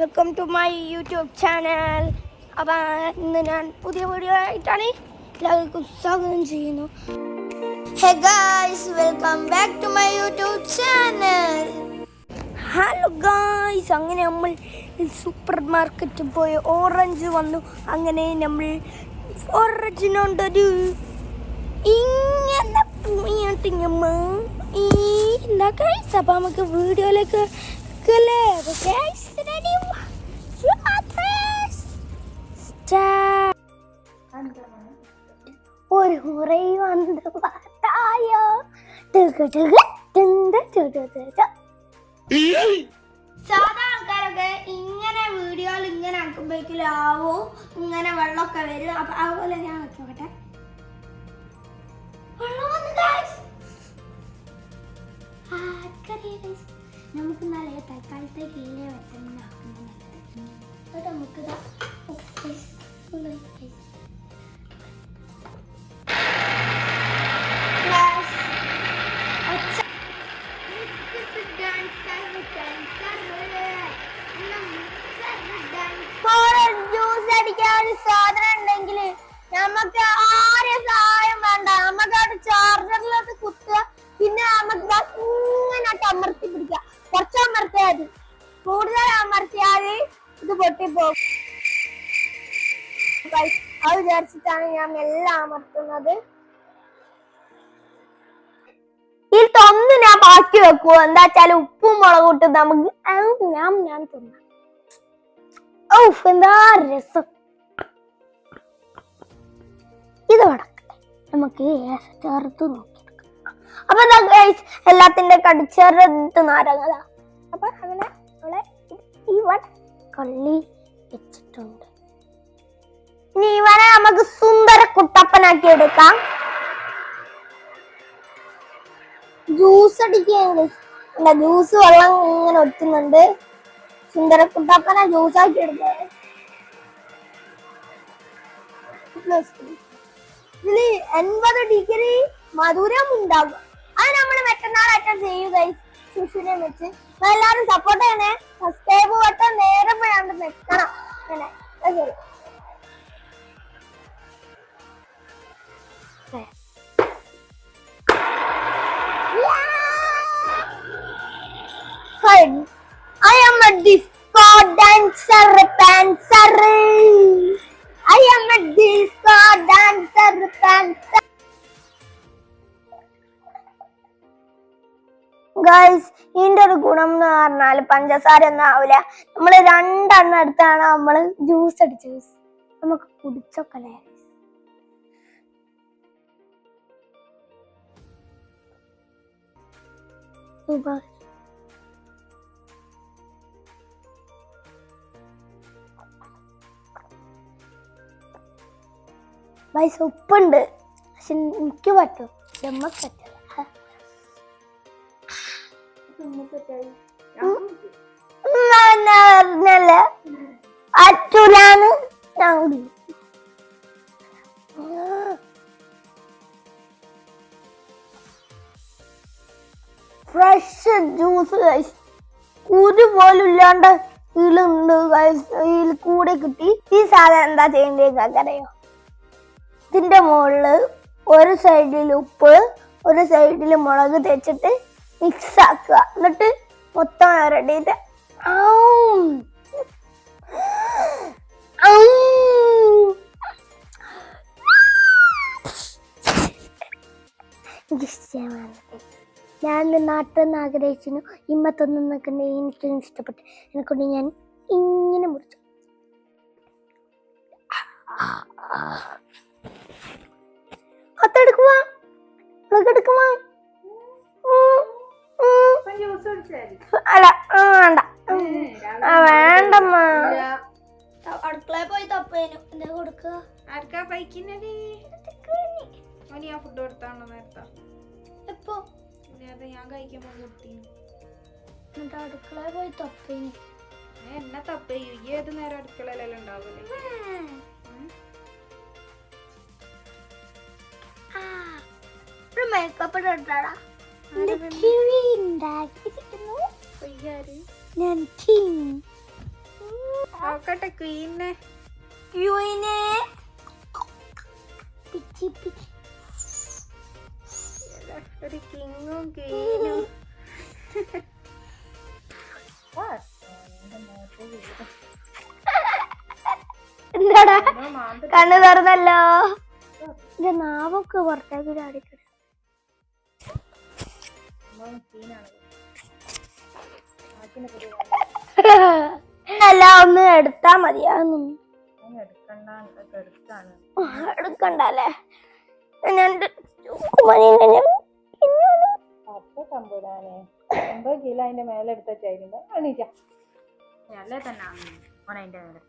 Welcome to my YouTube channel അപ്പം ഇന്ന് ഞാൻ പുതിയ വീഡിയോ ആയിട്ടാണ് എല്ലാവർക്കും സ്വാഗതം ചെയ്യുന്നു guys welcome back to my YouTube channel hello guys അങ്ങനെ നമ്മൾ സൂപ്പർ മാർക്കറ്റിൽ പോയി ഓറഞ്ച് വന്നു. അങ്ങനെ നമ്മൾ ഓറഞ്ചിനുണ്ടൊരു ഇങ്ങനെ പോയിട്ട് ഞമ്മ. ഈ എന്താ ഗായ്സ് അപ്പം നമുക്ക് വീഡിയോയിലേക്ക് അല്ലേ അപ്പോൾ ഗൈസ് ಅಜ್ಜ ഒരു മുറൈ വന്ന് പാട്ടായോ? സാധാ ആൾക്കാരൊക്കെ ഇങ്ങനെ വീഡിയോയിൽ ഇങ്ങനെ ആക്കുമ്പോഴേക്കും ആവും ഇങ്ങനെ വെള്ളമൊക്കെ വരും. അപ്പൊ അതുപോലെ ഞാൻ ആക്കി നോക്കട്ടെ നമുക്ക് നല്ല തൽക്കാലത്തേക്ക് ഇല്ലേ വെച്ചാൽ നമുക്ക് നമുക്ക് നമുക്ക് ആരെ സഹായം വേണ്ട നമുക്ക് അവിടെ ചാർജറിലോട്ട് കുത്തുക പിന്നെ നമുക്ക് ഇങ്ങനെ അമർത്തി പിടിക്കുക കുറച്ച് അമർത്തിയാൽ കൂടുതൽ അമർത്തിയാൽ ഇത് പൊട്ടിപ്പോകും അത് വിചാരിച്ചിട്ടാണ് ഞാൻ എല്ലാം അമർത്തുന്നത്. ഇതിലൊന്ന് ഞാൻ ബാക്കി വെക്കുവോ? എന്താ വെച്ചാൽ ഉപ്പും മുളകും ഇട്ട് നമുക്ക് ഞാൻ ഞാൻ തിന്നാം. ഔഫ് എന്താ രസം. ഇത് വടക്കട്ടെ നമുക്ക് ചേർത്ത് നോക്കിയെടുക്കാം. അപ്പൊ എല്ലാത്തിന്റെ കടിച്ചേർത്ത് നാരങ്ങല അപ്പൊ അങ്ങനെ ഈ വട കള്ളി വെച്ചിട്ടുണ്ട്. കുട്ടപ്പനാക്കി എടുക്കാം ജ്യൂസ് അടിക്കുകയാണ് അല്ല ജ്യൂസ് വെള്ളം ഇങ്ങനെ ഒത്തുന്നുണ്ട് സുന്ദര കുട്ടപ്പന ജ്യൂസ് ആക്കി എടുക്കാം. ഇതിൽ എൺപത് ഡിഗ്രി മധുരം ഉണ്ടാകും. അത് നമ്മൾ മറ്റന്നാളായിട്ട് ചെയ്യുക ശിശുവിനെ വെച്ച്. എല്ലാവരും സപ്പോർട്ട് ചെയ്യണേ. സബ്സ്ക്രൈബ് ബട്ടൺ നേരെ പോയാണ്ട് നിൽക്കണം അങ്ങനെ. ശരി. Fine. I am a disco dancer, dancer. I am a disco dancer, dancer. Guys ഇതിന്റെ ഒരു ഗുണം എന്ന് പറഞ്ഞാൽ പഞ്ചസാര ഒന്നും ആവില്ല നമ്മൾ രണ്ടെണ്ണം എടുത്താണ് നമ്മൾ ജ്യൂസ് അടിച്ചത് നമുക്ക് കുടിച്ചൊക്കെ സൂപ്പർ വയസ്സ് ഉപ്പുണ്ട് പക്ഷെ എനിക്ക് പറ്റും നമ്മക്ക് പറ്റില്ല പറഞ്ഞല്ലേ പറ്റൂലാന്ന് ഫ്രഷ് ജ്യൂസ് ഗൈസ് കുരു പോലും ഇല്ലാണ്ട് ഇതിലുണ്ട് ഗൈസ് ഇതിൽ കൂടെ കിട്ടി. ഈ സാധനം എന്താ ചെയ്യേണ്ടത് അറിയോ ഇതിന്റെ മുകളിൽ ഒരു സൈഡിൽ ഉപ്പ് ഒരു സൈഡിൽ മുളക് തേച്ചിട്ട് മിക്സ് ആക്കുക. എന്നിട്ട് മൊത്തം റെഡി ചെയ്ത്. എനിക്ക് ഇഷ്ടമാണ് ഞാൻ നാട്ടിൽ നിന്ന് ആഗ്രഹിച്ചിരുന്നു. ഇമ്മത്തൊന്നും നിൽക്കണ്ടേ എനിക്കും ഇഷ്ടപ്പെട്ടു എന്നെക്കൊണ്ട് ഞാൻ ഇങ്ങനെ മുറിച്ചു. അത്തെടുക്കുവാ എടുക്കുവാ. അല്ല വേണ്ട. ആ, വേണ്ടമ്മ. അടുക്കളയിൽ പോയി തപ്പേനു. എന്താ കൊടുക്കുക ആർക്കാ പൈക്കുന്നത് ഫുഡ് കൊടുത്താണോ നേരത്തെ? എപ്പോ? നേരത്തെ കഴിക്കാൻ കഴിക്കുമ്പോ കൊടുത്തീന് എന്നിട്ട് അടുക്കള പോയി തപ്പേന്. എന്നെ തപ്പ? ഈ ഏത് നേരം അടുക്കളയിലെല്ലാം ഉണ്ടാവൂലേ? ഒരു മേക്കപ്പ് ഇട്ടാടാ കിഴി ഉണ്ടാക്കിയിരുന്നു കൊയ്യാര് ഞാൻ കിങ് നോക്കട്ടെ ക്വീനെ കണ്ണു തുറന്നല്ലോ. നാവൊക്കെ പുറത്തേക്ക് ചാടിക്കിട അല്ല ഒന്ന് എടുത്താ മതിയാന്നു എടുക്കണ്ടല്ലേ? ഞാൻ തമ്പുരാനെ. എൺപത് കിലോ അതിന്റെ മേലെ എടുത്ത ചേരുണ്ട് അണീച്ച അല്ലേ തന്നെ മോനെ മേലെ.